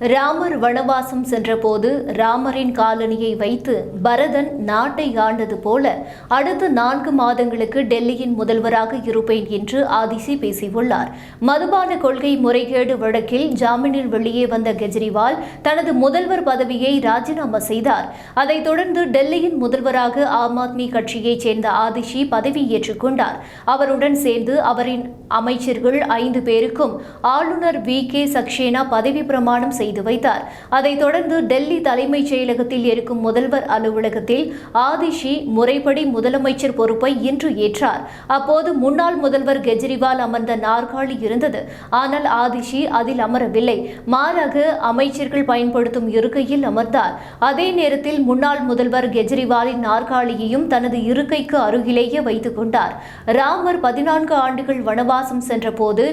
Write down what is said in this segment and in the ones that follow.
ராமர் வனவாசம் சென்றபோது ராமரின் காலனியை வைத்து பரதன் நாட்டை ஆண்டது போல அடுத்த நான்கு மாதங்களுக்கு டெல்லியின் முதல்வராக இருப்பேன் என்று ஆதிசி பேசியுள்ளார். மதுபான கொள்கை முறைகேடு வழக்கில் ஜாமீனில் வெளியே வந்த கெஜ்ரிவால் தனது முதல்வர் பதவியை ராஜினாமா செய்தார். அதைத் தொடர்ந்து டெல்லியின் முதல்வராக ஆம் ஆத்மி கட்சியைச் சேர்ந்த ஆதிஷி பதவியேற்றுக் கொண்டார். அவருடன் சேர்ந்து அவரின் அமைச்சர்கள் ஐந்து பேருக்கும் ஆளுநர் வி கே சக்சேனா பதவி பிரமாணம் செய்தார். செய்து வைத்தார். அதைத் தொடர்ந்து டெல்லி தலைமைச் செயலகத்தில் இருக்கும் முதல்வர் அலுவலகத்தில் ஆதிஷி முறைப்படி முதலமைச்சர் பொறுப்பை இன்று ஏற்றார். அப்போது முன்னாள் முதல்வர் கெஜ்ரிவால் அமர்ந்த நாற்காலி இருந்தது. ஆனால் ஆதிஷி அதில் அமரவில்லை. மாறாக அமைச்சர்கள் பயன்படுத்தும் இருக்கையில் அமர்ந்தார். அதே நேரத்தில் முன்னாள் முதல்வர் கெஜ்ரிவாலின் நாற்காலியையும் தனது இருக்கைக்கு அருகிலேயே வைத்துக் கொண்டார். ராமர் பதினான்கு ஆண்டுகள் வனவாசம் சென்றபோது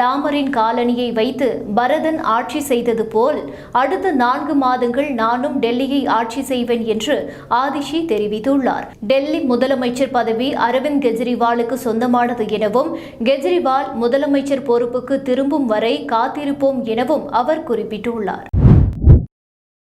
ராமரின் காலணியை வைத்து பரதன் ஆட்சி செய்தது போல் போல் அடுத்த நான்கு மாதங்கள் நானும் டெல்லியை ஆட்சி செய்வேன் என்று ஆதிஷி தெரிவித்துள்ளார். டெல்லி முதலமைச்சர் பதவி அரவிந்த் கெஜ்ரிவாலுக்கு சொந்தமானது எனவும் கெஜ்ரிவால் முதலமைச்சர் பொறுப்புக்கு திரும்பும் வரை காத்திருப்போம் எனவும் அவர் குறிப்பிட்டுள்ளார்.